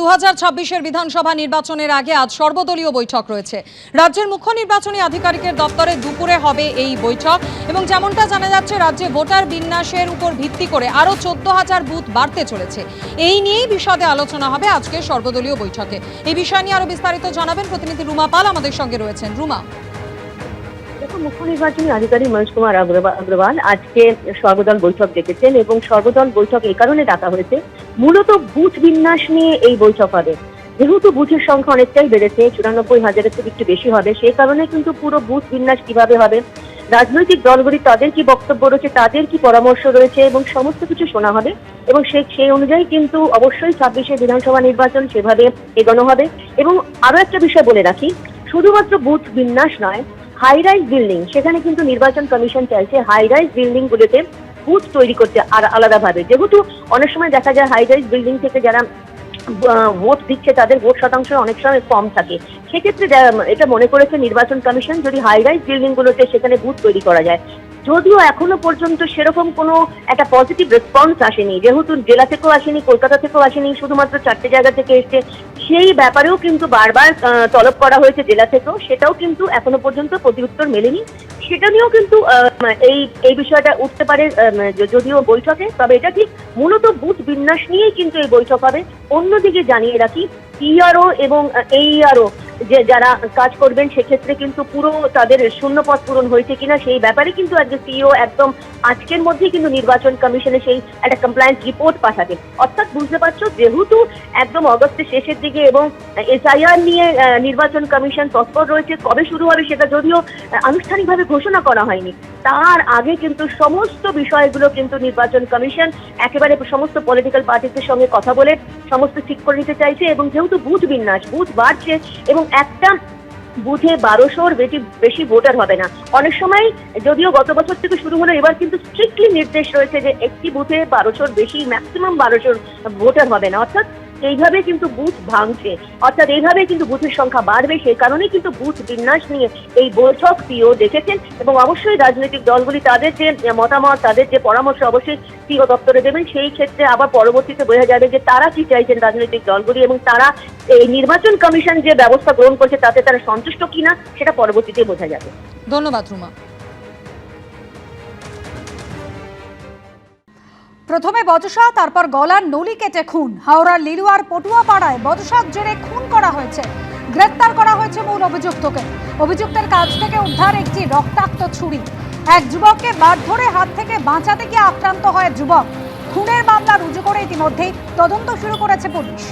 দু হাজার বিধানসভা নির্বাচনের আগে আজ সর্বদলীয় বৈঠক রয়েছে। রাজ্যের মুখ্য নির্বাচনী আধিকারিকের দুপুরে হবে এই বৈঠক এবং যেমনটা জানা যাচ্ছে, রাজ্যে ভোটার বিন্যাসের উপর ভিত্তি করে আরও চোদ্দ হাজার বুথ বাড়তে চলেছে। এই নিয়েই আলোচনা হবে সর্বদলীয় বৈঠকে। এই বিষয় নিয়ে বিস্তারিত জানাবেন প্রতিনিধি রুমা পাল। আমাদের সঙ্গে রয়েছেন রুমা। দেখো মুখ্য নির্বাচনী আধিকারিক মনোজ কুমার আগ্রওয়াল আজকে সর্বদল বৈঠক ডেকেছেন এবং সর্বদল বৈঠক এই কারণে ডাকা হয়েছে। মূলত বুথ বিন্যাস নিয়ে এই বৈঠক হবে। যেহেতু বুথের সংখ্যা অনেকটাই বেড়েছে, চুরানব্বই হাজারের থেকে একটু বেশি হবে, সেই কারণে কিন্তু পুরো বুথ বিন্যাস কীভাবে হবে? রাজনৈতিক দলগুলি তাদের কি বক্তব্য রয়েছে, তাদের কি পরামর্শ রয়েছে এবং সমস্ত কিছু শোনা হবে এবং সে, সেই অনুযায়ী কিন্তু অবশ্যই ছাব্বিশে বিধানসভা নির্বাচন সেভাবে এগোনো হবে। এবং আরও একটা বিষয় বলে রাখি, শুধুমাত্র বুথ বিন্যাস নয় হাই রাইজ বিল্ডিং সেখানে কিন্তু নির্বাচন কমিশন চাইছে হাই রাইজ বিল্ডিং গুলোতে বুথ তৈরি করতে আর আলাদাভাবে। যেহেতু অনেক সময় দেখা যায় হাই রাইজ বিল্ডিং থেকে যারা ভোট দিচ্ছে তাদের ভোট শতাংশ অনেক সময় কম থাকে। সেক্ষেত্রে এটা মনে করেছে নির্বাচন কমিশন যদি হাই রাইজ বিল্ডিং গুলোতে সেখানে বুথ তৈরি করা যায়। যদিও এখনও পর্যন্ত সেরকম কোনো একটা পজিটিভ রেসপন্স আসেনি, যেহেতু জেলা থেকেও আসেনি, কলকাতা থেকেও আসেনি, শুধুমাত্র চারটে জায়গা থেকে এসছে, সেই ব্যাপারেও কিন্তু বারবার তলব করা হয়েছে জেলা থেকেও, সেটাও কিন্তু এখনও পর্যন্ত প্রতিউত্তর মেলেনি। সেটা নিয়েও কিন্তু এই এই বিষয়টা উঠতে পারে যদিও বৈঠকে, তবে এটা ঠিক মূলত বুথ বিন্যাস নিয়েই কিন্তু এই বৈঠক হবে। অন্যদিকে জানিয়ে রাখি ইআরও এবং এইআরও যে যারা কাজ করবেন, সেক্ষেত্রে কিন্তু পুরো তাদের শূন্য পদ পূরণ হয়েছে কিনা সেই ব্যাপারে কিন্তু আজকে সিইও একদম আজকের মধ্যেই কিন্তু নির্বাচন কমিশনে সেই একটা কমপ্লায়েন্স রিপোর্ট পাঠাবে অর্থাৎ বুঝতে পারছ, যেহেতু একদম অগস্টের শেষের দিকে এবং এসআইআর নিয়ে নির্বাচন কমিশন তৎপর রয়েছে, কবে শুরু হবে সেটা যদিও আনুষ্ঠানিকভাবে ঘোষণা করা হয়নি, তার আগে কিন্তু সমস্ত বিষয়গুলো কিন্তু নির্বাচন কমিশন একেবারে সমস্ত পলিটিক্যাল পার্টিদের সঙ্গে কথা বলে, সমস্ত ঠিক করে নিতে চাইছে এবং যেহেতু বুথ বিন্যাস, বুথ বাড়ছে এবং একটা বুথে বারোশোর বেশি বেশি ভোটার হবে না। অনেক সময় যদিও গত বছর থেকে শুরু হলো, এবার কিন্তু স্ট্রিক্টলি নির্দেশ রয়েছে যে একটি বুথে বারোশোর বেশি ম্যাক্সিমাম বারোশোর ভোটার হবে না। অর্থাৎ এইভাবে কিন্তু বুথ ভাঙছে। অর্থাৎ এইভাবে কিন্তু বুথের সংখ্যা বাড়বে, সেই কারণেই কিন্তু বুথ বিন্যাস নিয়ে এই বৈঠক পিও দেখেছেন এবং অবশ্যই রাজনৈতিক দলগুলি তাদের যে মতামত, তাদের যে পরামর্শ অবশ্যই পিও দপ্তরে দেবেন। সেই ক্ষেত্রে আবার পরবর্তীতে বোঝা যাবে যে তারা কি চাইছেন রাজনৈতিক দলগুলি এবং তারা এই নির্বাচন কমিশন যে ব্যবস্থা গ্রহণ করছে তাতে তারা সন্তুষ্ট কিনা, সেটা পরবর্তীতে বোঝা যাবে। ধন্যবাদ, রুমা। প্রথমে বচসা তারপর গলার নলি কেটে খুন। হাওড়ার লিলুয়ার পটুয়াপাড়ায় বচসার জেরে খুন করা হয়েছে। গ্রেপ্তার করা হয়েছে মূল অভিযুক্তকে। অভিযুক্তের কাছ থেকে উদ্ধার একটি রক্তাক্ত ছুরি। এক যুবককে বাদ ধরে হাত থেকে বাঁচাতে গিয়ে আক্রান্ত হয় যুবক। খুনের মামলা রুজু করে ইতিমধ্যেই তদন্ত শুরু করেছে পুলিশ।